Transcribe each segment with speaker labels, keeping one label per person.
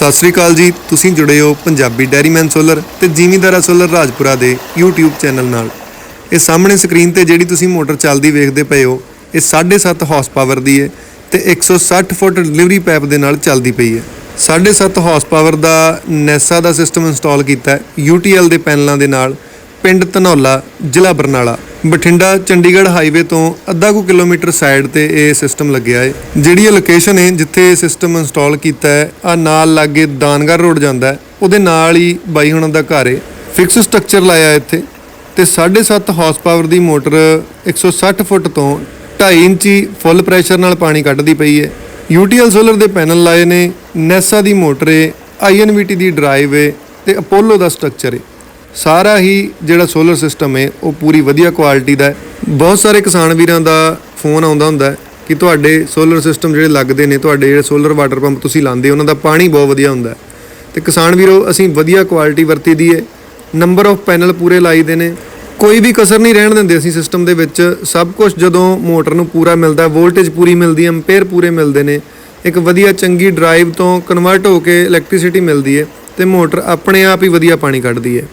Speaker 1: ਸਤਿ ਸ੍ਰੀ ਅਕਾਲ ਜੀ। ਤੁਸੀਂ ਜੁੜੇ ਹੋ ਪੰਜਾਬੀ ਡੈਰੀਮੈਨ ਸੋਲਰ ਤੇ ਜ਼ਿਮੀਂਦਾਰਾ ਸੋਲਰ ਰਾਜਪੁਰਾ ਦੇ YouTube ਚੈਨਲ ਨਾਲ। ਇਹ ਸਾਹਮਣੇ ਸਕਰੀਨ ਤੇ ਜਿਹੜੀ ਤੁਸੀਂ ਮੋਟਰ ਚੱਲਦੀ ਵੇਖਦੇ ਪਏ ਹੋ, ਇਹ 7.5 ਹਾਰਸ ਪਾਵਰ ਦੀ ਹੈ ਤੇ 160 ਫੁੱਟ ਡਿਲੀਵਰੀ ਪਾਈਪ ਦੇ ਨਾਲ ਚੱਲਦੀ ਪਈ ਹੈ। 7.5 ਹਾਰਸ ਪਾਵਰ ਦਾ ਨੈਸਾ ਦਾ ਸਿਸਟਮ ਇੰਸਟਾਲ ਕੀਤਾ ਹੈ UTL ਦੇ ਪੈਨਲਾਂ ਦੇ ਨਾਲ। ਪਿੰਡ ਧਨੌਲਾ, ਜ਼ਿਲ੍ਹਾ ਬਰਨਾਲਾ। ਬਠਿੰਡਾ, ਚੰਡੀਗੜ੍ਹ ਹਾਈਵੇ ਤੋਂ ਅੱਧਾ ਕੁ ਕਿਲੋਮੀਟਰ ਸਾਈਡ ਤੇ ਇਹ ਸਿਸਟਮ ਲੱਗਿਆ ਹੈ ਜਿਹੜੀ ਇਹ ਲੋਕੇਸ਼ਨ ਹੈ ਜਿੱਥੇ ਇਹ ਸਿਸਟਮ ਇੰਸਟਾਲ ਕੀਤਾ ਹੈ ਆ ਨਾਲ ਲਾਗੇ ਦਾਨਗੜ੍ਹ ਰੋਡ ਜਾਂਦਾ ਉਹਦੇ ਨਾਲ ਹੀ ਬਾਈ ਹੁਣਾਂ ਦਾ ਘਰ ਹੈ ਫਿਕਸ ਸਟਰਕਚਰ ਲਾਇਆ ਇੱਥੇ। ਤੇ 7.5 ਹਾਰਸ ਪਾਵਰ ਦੀ ਮੋਟਰ 160 ਫੁੱਟ ਤੋਂ 2.5 ਇੰਚੀ ਫੁੱਲ ਪ੍ਰੈਸ਼ਰ ਨਾਲ ਪਾਣੀ ਕੱਢਦੀ ਪਈ ਹੈ UTL ਸੋਲਰ ਦੇ ਪੈਨਲ ਲਾਏ ਨੇ। ਨੈਸਾ ਦੀ ਮੋਟਰ ਹੈ INVT ਦੀ ਡਰਾਈਵ ਹੈ ਤੇ ਅਪੋਲੋ ਦਾ ਸਟਰਕਚਰ ਹੈ ਸਾਰਾ ਹੀ ਜਿਹੜਾ ਸੋਲਰ ਸਿਸਟਮ ਹੈ, ਉਹ ਪੂਰੀ ਵਧੀਆ ਕੁਆਲਿਟੀ ਦਾ ਹੈ। ਬਹੁਤ ਸਾਰੇ ਕਿਸਾਨ ਵੀਰਾਂ ਦਾ ਫੋਨ ਆਉਂਦਾ ਹੁੰਦਾ ਕਿ ਤੁਹਾਡੇ ਸੋਲਰ ਸਿਸਟਮ ਜਿਹੜੇ ਲੱਗਦੇ ਨੇ, ਤੁਹਾਡੇ ਜਿਹੜੇ ਸੋਲਰ ਵਾਟਰ ਪੰਪ ਤੁਸੀਂ ਲਾਉਂਦੇ ਉਹਨਾਂ ਦਾ ਪਾਣੀ ਬਹੁਤ ਵਧੀਆ ਹੁੰਦਾ ਹੈ। ਤੇ ਕਿਸਾਨ ਵੀਰੋ, ਅਸੀਂ ਵਧੀਆ ਕੁਆਲਿਟੀ ਵਰਤੀ ਦੀ ਹੈ। ਨੰਬਰ ਆਫ ਪੈਨਲ ਪੂਰੇ ਲਾਈ ਦੇ ਨੇ। ਕੋਈ ਵੀ ਕਸਰ ਨਹੀਂ ਰਹਿਣ ਦਿੰਦੇ ਅਸੀਂ ਸਿਸਟਮ ਦੇ ਵਿੱਚ। ਸਭ ਕੁਝ ਜਦੋਂ ਮੋਟਰ ਨੂੰ ਪੂਰਾ ਮਿਲਦਾ ਵੋਲਟੇਜ ਪੂਰੀ ਮਿਲਦੀ ਹੈ ਐਂਪੀਅਰ ਪੂਰੇ ਮਿਲਦੇ ਨੇ। ਇੱਕ ਵਧੀਆ ਚੰਗੀ ਡਰਾਈਵ ਤੋਂ ਕਨਵਰਟ ਹੋ ਕੇ ਇਲੈਕਟ੍ਰਿਸਿਟੀ ਮਿਲਦੀ ਹੈ ਤੇ ਮੋਟਰ ਆਪਣੇ ਆਪ ਹੀ ਵਧੀਆ ਪਾਣੀ ਕੱਢਦੀ ਹੈ।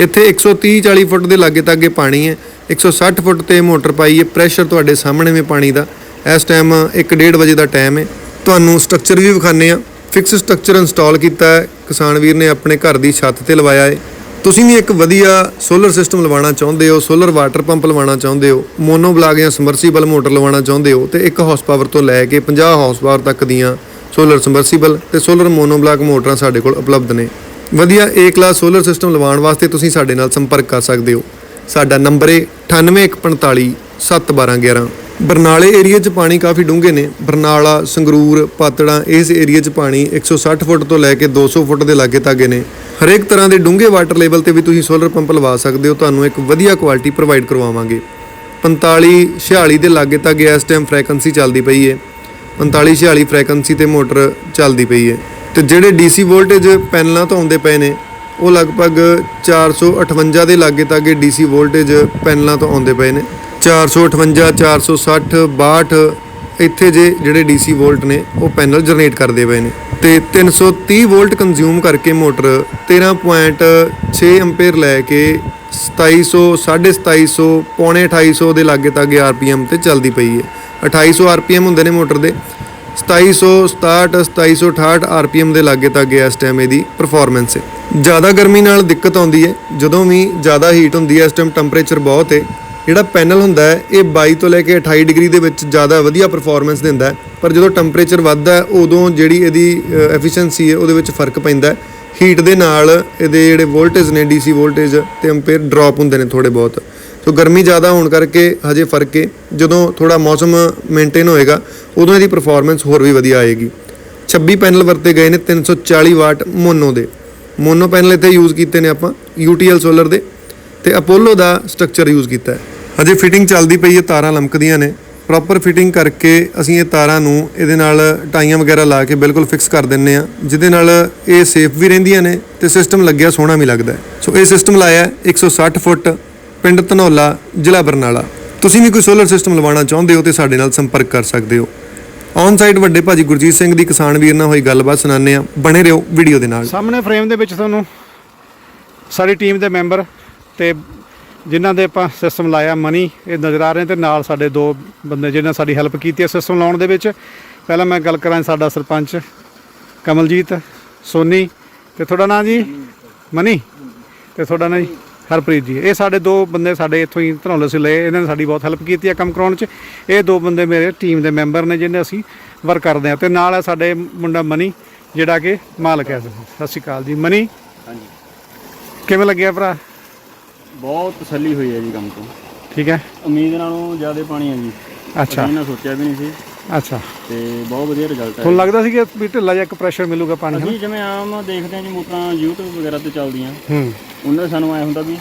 Speaker 1: ਇੱਥੇ 130 40 ਫੁੱਟ ਦੇ ਲਾਗੇ ਤਾਗੇ ਪਾਣੀ ਹੈ। 160 ਫੁੱਟ ਤੇ ਮੋਟਰ ਪਾਈ ਹੈ। ਪ੍ਰੈਸ਼ਰ ਤੁਹਾਡੇ ਸਾਹਮਣੇ ਵੀ ਪਾਣੀ ਦਾ। ਇਸ ਟਾਈਮ 1:30 ਵਜੇ ਦਾ ਟਾਈਮ ਹੈ। ਤੁਹਾਨੂੰ ਸਟਰਕਚਰ ਵੀ ਵਿਖਾਣੇ ਆ ਫਿਕਸ ਸਟਰਕਚਰ ਇੰਸਟਾਲ ਕੀਤਾ ਹੈ। ਕਿਸਾਨ ਵੀਰ ਨੇ ਆਪਣੇ ਘਰ ਦੀ ਛੱਤ ਤੇ ਲਵਾਇਆ ਹੈ। ਤੁਸੀਂ ਵੀ ਇੱਕ ਵਧੀਆ ਸੋਲਰ ਸਿਸਟਮ ਲਵਾਉਣਾ ਚਾਹੁੰਦੇ ਹੋ ਸੋਲਰ ਵਾਟਰ ਪੰਪ ਲਵਾਉਣਾ ਚਾਹੁੰਦੇ ਹੋ ਮੋਨੋ ਬਲਾਕ ਜਾਂ ਸਮਰਸੀਬਲ ਮੋਟਰ ਲਵਾਉਣਾ ਚਾਹੁੰਦੇ ਹੋ, ਤੇ 1 ਹਾਰਸ ਪਾਵਰ ਤੋਂ ਲੈ ਕੇ 50 ਹਾਰਸ ਪਾਵਰ ਤੱਕ ਦੀਆਂ ਸੋਲਰ ਸਮਰਸੀਬਲ ਤੇ ਸੋਲਰ ਮੋਨੋ ਬਲਾਕ ਮੋਟਰਾਂ ਸਾਡੇ ਕੋਲ ਉਪਲਬਧ ਨੇ। ਵਧੀਆ ਏ ਕਲਾਸ ਸੋਲਰ ਸਿਸਟਮ ਲਵਾਉਣ ਵਾਸਤੇ ਤੁਸੀਂ ਸਾਡੇ ਨਾਲ ਸੰਪਰਕ ਕਰ ਸਕਦੇ ਹੋ। ਸਾਡਾ ਨੰਬਰ ਹੈ 9815 71211 ਬਰਨਾਲੇ ਏਰੀਆ 'ਚ ਪਾਣੀ ਕਾਫੀ ਡੂੰਘੇ ਨੇ। ਬਰਨਾਲਾ, ਸੰਗਰੂਰ, ਪਾਤੜਾਂ, ਇਸ ਏਰੀਆ 'ਚ ਪਾਣੀ 160 ਫੁੱਟ ਤੋਂ ਲੈ ਕੇ 200 ਫੁੱਟ ਦੇ ਲਾਗੇ ਤਾਗੇ ਨੇ। ਹਰੇਕ ਤਰ੍ਹਾਂ ਦੇ ਡੂੰਘੇ ਵਾਟਰ ਲੈਵਲ ਤੇ ਵੀ ਤੁਸੀਂ ਸੋਲਰ ਪੰਪ ਲਵਾ ਸਕਦੇ ਹੋ। ਤੁਹਾਨੂੰ ਇੱਕ ਵਧੀਆ ਕੁਆਲਿਟੀ ਪ੍ਰੋਵਾਈਡ ਕਰਵਾਵਾਂਗੇ। 45 46 ਦੇ ਲਾਗੇ ਤੱਕ ਇਸ ਟਾਈਮ ਫ੍ਰੀਕੁਐਂਸੀ ਚੱਲਦੀ ਪਈ ਹੈ 45 46 ਫ੍ਰੀਕੁਐਂਸੀ ਤੇ ਮੋਟਰ ਚੱਲਦੀ ਪਈ ਹੈ ਤੇ ਜਿਹੜੇ ਡੀਸੀ ਵੋਲਟੇਜ ਪੈਨਲਾਂ ਤੋਂ ਆਉਂਦੇ ਪਏ ਨੇ, ਉਹ ਲਗਭਗ 458 ਦੇ ਲਾਗੇ ਤੱਕ ਡੀਸੀ ਵੋਲਟੇਜ ਪੈਨਲਾਂ ਤੋਂ ਆਉਂਦੇ ਪਏ ਨੇ। 458 460 62 ਇੱਥੇ ਜੇ ਜਿਹੜੇ ਡੀਸੀ ਵੋਲਟ ਨੇ, ਉਹ ਪੈਨਲ ਜਨਰੇਟ ਕਰਦੇ ਪਏ ਨੇ। ਤੇ 330 ਵੋਲਟ ਕੰਜ਼ਿਊਮ ਕਰਕੇ ਮੋਟਰ 13.6 ਐਂਪੀਅਰ ਲੈ ਕੇ 2700 2750 ਪੌਣੇ 2800 ਦੇ ਲਾਗੇ ਤੱਕ ਆਰਪੀਐਮ ਤੇ ਚੱਲਦੀ ਪਈ ਹੈ। 2800 ਆਰਪੀਐਮ ਹੁੰਦੇ ਨੇ ਮੋਟਰ ਦੇ। 2767 2768 ਆਰਪੀਐਮ ਦੇ ਲਾਗੇ ਤੱਕ ਇਸ ਟਾਈਮ ਇਹਦੀ ਪਰਫਾਰਮੈਂਸ ਹੈ। ਜ਼ਿਆਦਾ ਗਰਮੀ ਨਾਲ ਦਿੱਕਤ ਆਉਂਦੀ ਹੈ, ਜਦੋਂ ਵੀ ਜ਼ਿਆਦਾ ਹੀਟ ਹੁੰਦੀ ਹੈ, ਇਸ ਟਾਈਮ ਟੈਂਪਰੇਚਰ ਬਹੁਤ ਹੈ। ਜਿਹੜਾ ਪੈਨਲ ਹੁੰਦਾ ਹੈ, ਇਹ 22 ਤੋਂ ਲੈ ਕੇ 28 ਡਿਗਰੀ ਦੇ ਵਿੱਚ ਜ਼ਿਆਦਾ ਵਧੀਆ ਪਰਫਾਰਮੈਂਸ ਦਿੰਦਾ ਹੈ। ਪਰ ਜਦੋਂ ਟੈਂਪਰੇਚਰ ਵੱਧਦਾ ਹੈ, ਉਦੋਂ ਜਿਹੜੀ ਇਹਦੀ ਐਫੀਸ਼ੀਐਂਸੀ ਹੈ, ਉਹਦੇ ਵਿੱਚ ਫ਼ਰਕ ਪੈਂਦਾ ਹੈ। ਹੀਟ ਦੇ ਨਾਲ ਇਹਦੇ ਜਿਹੜੇ ਵੋਲਟੇਜ ਨੇ ਡੀਸੀ ਵੋਲਟੇਜ ਤੇ ਐਂਪੀਅਰ ਡ੍ਰੌਪ ਹੁੰਦੇ ਨੇ ਥੋੜੇ ਬਹੁਤ। ਸੋ ਗਰਮੀ ਜ਼ਿਆਦਾ ਹੋਣ ਕਰਕੇ ਹਜੇ ਫ਼ਰਕ ਹੈ ਜਦੋਂ ਥੋੜਾ ਮੌਸਮ ਮੇਨਟੇਨ ਹੋਏਗਾ, ਉਦੋਂ ਇਹਦੀ ਪਰਫਾਰਮੈਂਸ ਹੋਰ ਵੀ ਵਧੀਆ ਆਏਗੀ। 26 ਪੈਨਲ ਵਰਤੇ ਗਏ ਨੇ 340 ਵਾਟ ਮੋਨੋ ਦੇ। ਮੋਨੋ ਪੈਨਲ ਇੱਥੇ ਯੂਜ਼ ਕੀਤੇ ਨੇ ਆਪਾਂ, UTL ਸੋਲਰ ਦੇ। ਤੇ ਅਪੋਲੋ ਦਾ ਸਟਰਕਚਰ ਯੂਜ਼ ਕੀਤਾ ਹੈ। ਹਜੇ ਫਿਟਿੰਗ ਚੱਲਦੀ ਪਈ ਹੈ, ਤਾਰਾਂ ਲਮਕਦੀਆਂ ਨੇ। ਪ੍ਰੋਪਰ ਫਿਟਿੰਗ ਕਰਕੇ ਅਸੀਂ ਇਹ ਤਾਰਾਂ ਨੂੰ ਇਹਦੇ ਨਾਲ ਟਾਈਆਂ ਵਗੈਰਾ ਲਾ ਕੇ ਬਿਲਕੁਲ ਫਿਕਸ ਕਰ ਦਿੰਨੇ ਆ ਜਿਹਦੇ ਨਾਲ ਇਹ ਸੇਫ ਵੀ ਰਹਿੰਦੀਆਂ ਨੇ ਤੇ ਸਿਸਟਮ ਲੱਗਿਆ ਸੋਹਣਾ ਵੀ ਲੱਗਦਾ ਸੋ ਇਹ ਸਿਸਟਮ ਲਾਇਆ ਹੈ 160 ਫੁੱਟ ਪਿੰਡ ਧਨੌਲਾ ਜ਼ਿਲ੍ਹਾ ਬਰਨਾਲਾ। ਤੁਸੀਂ ਵੀ ਕੋਈ ਸੋਲਰ ਸਿਸਟਮ ਲਵਾਉਣਾ ਚਾਹੁੰਦੇ ਹੋ ਤੇ ਸਾਡੇ ਨਾਲ ਸੰਪਰਕ ਕਰ ਸਕਦੇ ਹੋ। ਔਨ ਸਾਈਟ ਵੱਡੇ ਭਾਜੀ ਗੁਰਜੀਤ ਸਿੰਘ ਦੀ ਕਿਸਾਨ ਵੀਰ ਨਾਲ ਹੋਈ ਗੱਲਬਾਤ ਸੁਣਾਉਂਦੇ ਆ ਬਣੇ ਰਹੋ ਵੀਡੀਓ ਦੇ ਨਾਲ।
Speaker 2: ਸਾਹਮਣੇ ਫਰੇਮ ਦੇ ਵਿੱਚ ਤੁਹਾਨੂੰ ਸਾਡੀ ਟੀਮ ਦੇ ਮੈਂਬਰ ਤੇ ਜਿਨ੍ਹਾਂ ਦੇ ਆਪਾਂ ਸਿਸਟਮ ਲਾਇਆ ਮਨੀ ਇਹ ਨਜ਼ਰ ਆ ਰਹੇ ਤੇ ਨਾਲ ਸਾਡੇ ਦੋ ਬੰਦੇ ਜਿਨ੍ਹਾਂ ਸਾਡੀ ਹੈਲਪ ਕੀਤੀ ਹੈ ਸਿਸਟਮ ਲਾਉਣ ਦੇ ਵਿੱਚ। ਪਹਿਲਾਂ ਮੈਂ ਗੱਲ ਕਰਾਂ ਸਾਡਾ ਸਰਪੰਚ ਕਮਲਜੀਤ ਸੋਨੀ ਤੇ ਤੁਹਾਡਾ ਨਾਂ ਜੀ? ਮਨੀ ਤੇ ਤੁਹਾਡਾ ਨਾਂ ਜੀ? ਹਰਪ੍ਰੀਤ ਜੀ ਇਹ ਸਾਡੇ ਦੋ ਬੰਦੇ ਸਾਡੇ ਇੱਥੋਂ ਹੀ ਧਨੌਲੇ ਸੀ ਲਏ ਇਹਨਾਂ ਨੇ ਸਾਡੀ ਬਹੁਤ ਹੈਲਪ ਕੀਤੀ ਹੈ ਕੰਮ ਕਰਾਉਣ 'ਚ। ਇਹ ਦੋ ਬੰਦੇ ਮੇਰੇ ਟੀਮ ਦੇ ਮੈਂਬਰ ਨੇ ਜਿਹਨੇ ਅਸੀਂ ਵਰਕ ਕਰਦੇ ਹਾਂ ਤੇ ਨਾਲ ਹੈ ਸਾਡੇ ਮੁੰਡਾ ਮਨੀ ਜਿਹੜਾ ਕਿ ਮਾਲਕ ਹੈ। ਸਤਿ ਸ਼੍ਰੀ ਅਕਾਲ ਜੀ। ਮਨੀ
Speaker 3: ਹਾਂਜੀ।
Speaker 2: ਕਿਵੇਂ ਲੱਗਿਆ ਭਰਾ?
Speaker 3: ਬਹੁਤ ਤਸੱਲੀ ਹੋਈ ਹੈ ਜੀ ਕੰਮ ਤੋਂ।
Speaker 2: ਠੀਕ ਹੈ।
Speaker 3: ਉਮੀਦ ਨਾਲੋਂ ਜ਼ਿਆਦਾ ਪਾਣੀ ਹੈ ਜੀ।
Speaker 2: ਅੱਛਾ।
Speaker 3: ਅਸੀਂ ਨਾ ਸੋਚਿਆ ਵੀ ਨਹੀਂ ਸੀ।
Speaker 2: ਅੱਛਾ।
Speaker 3: ਤੇ ਬਹੁਤ ਵਧੀਆ ਰਿਜ਼ਲਟ ਹੈ
Speaker 2: ਤੁਹਾਨੂੰ ਲੱਗਦਾ ਸੀ ਕਿ ਵੀ ਢਿੱਲਾ ਜਿਹਾ ਇੱਕ ਪ੍ਰੈਸ਼ਰ ਮਿਲੂਗਾ ਪਾਣੀ
Speaker 3: ਅਸੀਂ ਜਿਵੇਂ ਆਮ ਦੇਖਦੇ ਹਾਂ ਜੀ ਮੋਟਰਾਂ YouTube ਵਗੈਰਾ ਤੇ ਚੱਲਦੀਆਂ।
Speaker 2: ਹੂੰ।
Speaker 3: ਉਹਨਾਂ ਦੇ ਸਾਨੂੰ ਐ ਹੁੰਦਾ ਵੀ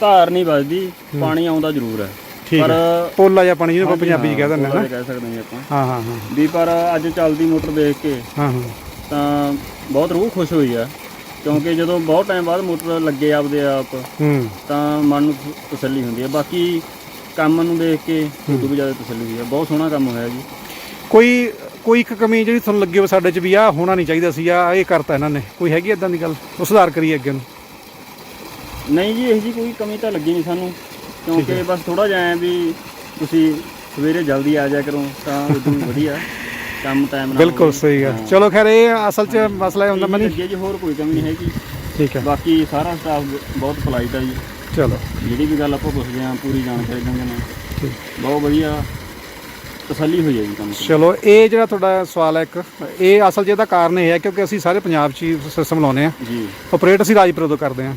Speaker 3: ਧਾਰ ਨਹੀਂ ਵੱਜਦੀ ਪਾਣੀ ਆਉਂਦਾ ਜ਼ਰੂਰ ਹੈ।
Speaker 2: ਠੀਕ
Speaker 3: ਪਰ
Speaker 2: ਪੋਲਾ ਜਿਹਾ ਪਾਣੀ ਜਿਹਨੂੰ ਆਪਾਂ ਪੰਜਾਬੀ ਚ ਕਹਿ ਦਿੰਦੇ ਹਾਂ ਨਾ
Speaker 3: ਕਹਿ ਸਕਦੇ ਹਾਂ ਆਪਾਂ।
Speaker 2: ਹਾਂ ਹਾਂ ਹਾਂ।
Speaker 3: ਵੀ ਪਰ ਅੱਜ ਚੱਲਦੀ ਮੋਟਰ ਦੇਖ ਕੇ
Speaker 2: ਹਾਂ ਹਾਂ।
Speaker 3: ਤਾਂ ਬਹੁਤ ਰੂਹ ਖੁਸ਼ ਹੋਈ ਆ। ਕਿਉਂਕਿ ਜਦੋਂ ਬਹੁਤ ਟਾਈਮ ਬਾਅਦ ਮੋਟਰ ਲੱਗੇ ਆਪਦੇ ਆਪ
Speaker 2: ਹੂੰ।
Speaker 3: ਤਾਂ ਮਨ ਨੂੰ ਤਸੱਲੀ ਹੁੰਦੀ ਹੈ ਬਾਕੀ ਕੰਮ ਨੂੰ ਦੇਖ ਕੇ ਉਦੋਂ ਵੀ ਜ਼ਿਆਦਾ ਤਸੱਲੀ ਹੋਈ ਹੈ ਬਹੁਤ ਸੋਹਣਾ ਕੰਮ ਹੋਇਆ ਜੀ।
Speaker 2: ਕੋਈ ਕੋਈ ਇੱਕ ਕਮੀ ਜਿਹੜੀ ਤੁਹਾਨੂੰ ਲੱਗੀ ਹੋਵੇ ਸਾਡੇ 'ਚ ਵੀ ਆ ਹੋਣਾ ਨਹੀਂ ਚਾਹੀਦਾ ਸੀ ਆ ਇਹ ਕਰਤਾ ਇਹਨਾਂ ਨੇ। ਕੋਈ ਹੈਗੀ ਇਦਾਂ ਦੀ ਗੱਲ? ਉਹ ਸੁਧਾਰ ਕਰੀਏ ਅੱਗੇ ਨੂੰ।
Speaker 3: ਨਹੀਂ ਜੀ ਇਹ ਜੀ ਕੋਈ ਕਮੀ ਤਾਂ ਲੱਗੀ ਨਹੀਂ ਸਾਨੂੰ ਕਿਉਂਕਿ ਬਸ ਥੋੜਾ ਜਿਹਾ ਐਂ ਵੀ ਤੁਸੀਂ ਸਵੇਰੇ ਜਲਦੀ ਆ ਜਾਇਆ ਕਰੋ ਤਾਂ ਉਦੋਂ ਵਧੀਆ ਕੰਮ ਟਾਈਮ ਨਾਲ
Speaker 2: ਬਿਲਕੁਲ। ਸਹੀ ਹਾਂ। ਚਲੋ ਖੈਰ ਇਹ ਅਸਲ 'ਚ ਮਸਲਾ ਇਹ ਹੁੰਦਾ ਮਨੀ।
Speaker 3: ਜੀ ਹੋਰ ਕੋਈ ਕਮੀ ਨਹੀਂ ਹੈਗੀ।
Speaker 2: ਠੀਕ ਹੈ।
Speaker 3: ਬਾਕੀ ਸਾਰਾ ਸਟਾਫ ਬਹੁਤ ਪੋਲਾਈਟ ਆ ਜੀ।
Speaker 2: ਚਲੋ।
Speaker 3: ਜਿਹੜੀ ਵੀ ਗੱਲ ਆਪਾਂ ਪੁੱਛਦੇ ਆ ਪੂਰੀ ਜਾਣਕਾਰੀ ਦਿੰਦੇ ਨੇ।
Speaker 2: ਠੀਕ।
Speaker 3: ਬਹੁਤ ਵਧੀਆ ਤਸੱਲੀ ਹੈ ਜੀ ਕੰਮ 'ਚ।
Speaker 2: ਚਲੋ ਇਹ ਜਿਹੜਾ ਤੁਹਾਡਾ ਸਵਾਲ ਹੈ ਇੱਕ ਇਹ ਅਸਲ 'ਚ ਇਹਦਾ ਕਾਰਨ ਇਹ ਹੈ ਕਿਉਂਕਿ ਅਸੀਂ ਸਾਰੇ ਪੰਜਾਬ 'ਚ ਹੀ ਸਿਸਟਮ ਲਾਉਨੇ ਆ
Speaker 3: ਜੀ।
Speaker 2: ਆਪਰੇਟ ਅਸੀਂ ਰਾਜਪੁਰ ਤੋਂ ਕਰਦੇ ਆ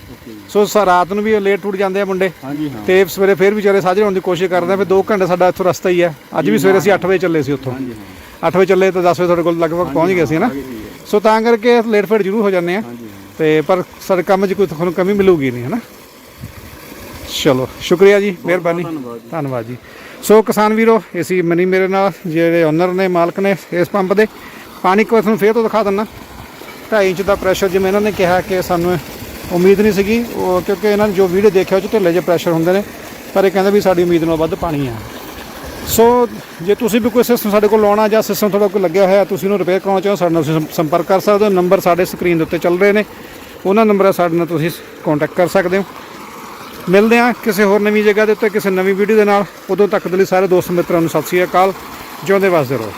Speaker 2: ਸੋ ਸ- ਰਾਤ ਨੂੰ ਵੀ ਲੇਟ ਟੁੱਟ ਜਾਂਦੇ ਆ ਮੁੰਡੇ।
Speaker 3: ਹਾਂਜੀ ਹਾਂ।
Speaker 2: ਤੇ ਸਵੇਰੇ ਫੇਰ ਵਿਚਾਰੇ ਸਾਜਰੇ ਹੋਣ ਦੀ ਕੋਸ਼ਿਸ਼ ਕਰਦੇ ਆ ਫਿਰ 2 ਘੰਟੇ ਸਾਡਾ ਇੱਥੋਂ ਰਸਤਾ ਹੀ ਹੈ। ਅੱਜ ਵੀ ਸਵੇਰੇ ਅਸੀਂ 8 ਵਜੇ ਚੱਲੇ ਸੀ ਉੱਥੋਂ।
Speaker 3: ਹਾਂਜੀ ਹਾਂ।
Speaker 2: 8 ਵਜੇ ਚੱਲੇ ਤਾਂ 10 ਵਜੇ ਤੁਹਾਡੇ ਕੋਲ ਲਗਭਗ ਪਹੁੰਚ ਗਏ ਸੀ ਨਾ। ਸੋ ਤਾਂ ਕਰਕੇ ਲੇਟ ਫੇਟ ਜ਼ਰੂਰ ਹੋ ਜਾਂਦੇ ਆ।
Speaker 3: ਹਾਂਜੀ ਹਾਂ।
Speaker 2: ਤੇ ਪਰ ਸਾਡੇ ਕੰਮ 'ਚ ਕੋਈ ਤੁਹਾਨੂੰ ਕਮੀ ਮਿਲੂਗੀ ਨਹੀਂ ਹੈ ਨਾ? ਚਲੋ ਸ਼ੁਕਰੀਆ ਜੀ ਮਿਹਰਬਾਨੀ। ਧੰਨਵਾਦ ਜੀ। ਸੋ ਕਿਸਾਨ ਵੀਰੋ ਅਸੀਂ ਮਨੀ ਮੇਰੇ ਨਾਲ, ਜਿਹੜੇ ਓਨਰ ਨੇ, ਮਾਲਕ ਨੇ ਇਸ ਪੰਪ ਦੇ। ਪਾਣੀ ਕੋ ਤੁਹਾਨੂੰ ਫੇਰ ਤੋਂ ਦਿਖਾ ਦਿੰਨਾ। 2.5 ਇੰਚ ਦਾ ਪ੍ਰੈਸ਼ਰ ਜਿਵੇਂ ਇਹਨਾਂ ਨੇ ਕਿਹਾ ਕਿ ਸਾਨੂੰ ਉਮੀਦ ਨਹੀਂ ਸੀਗੀ, ਉਹ ਕਿਉਂਕਿ ਇਹਨਾਂ ਨੇ ਜੋ ਵੀਡੀਓ ਦੇਖਿਆ, ਉਹ 'ਚ ਢਿੱਲੇ ਜਿਹੇ ਪ੍ਰੈਸ਼ਰ ਹੁੰਦੇ ਨੇ, ਪਰ ਇਹ ਕਹਿੰਦੇ ਵੀ ਸਾਡੀ ਉਮੀਦ ਨਾਲੋਂ ਵੱਧ ਪਾਣੀ ਆ। ਸੋ ਜੇ ਤੁਸੀਂ ਵੀ ਕੋਈ ਸਿਸਟਮ ਸਾਡੇ ਕੋਲ ਲਾਉਣਾ ਜਾਂ ਸਿਸਟਮ ਤੁਹਾਡਾ ਕੋਈ ਲੱਗਿਆ ਹੋਇਆ, ਤੁਸੀਂ ਉਹਨੂੰ ਰਿਪੇਅਰ ਕਰਾਉਣਾ ਚਾਹੋ, ਸਾਡੇ ਨਾਲ ਤੁਸੀਂ ਸੰਪਰਕ ਕਰ ਸਕਦੇ ਹੋ। ਨੰਬਰ ਸਾਡੇ ਸਕਰੀਨ ਦੇ ਉੱਤੇ ਚੱਲ ਰਹੇ ਨੇ। ਉਹਨਾਂ ਨੰਬਰਾਂ ਸਾਡੇ ਨਾਲ ਤੁਸੀਂ ਕੰਟੈਕਟ ਕਰ ਸਕਦੇ ਹੋ। ਮਿਲਦੇ ਹਾਂ ਕਿਸੇ ਹੋਰ ਨਵੀਂ ਜਗ੍ਹਾ ਦੇ ਉੱਤੇ, ਕਿਸੇ ਨਵੀਂ ਵੀਡੀਓ ਦੇ ਨਾਲ। ਉਦੋਂ ਤੱਕ ਦੇ ਲਈ ਸਾਰੇ ਦੋਸਤ ਮਿੱਤਰਾਂ ਨੂੰ ਸਤਿ ਸ਼੍ਰੀ ਅਕਾਲ। ਜਿਉਂਦੇ ਵਸਦੇ ਰਹੋ।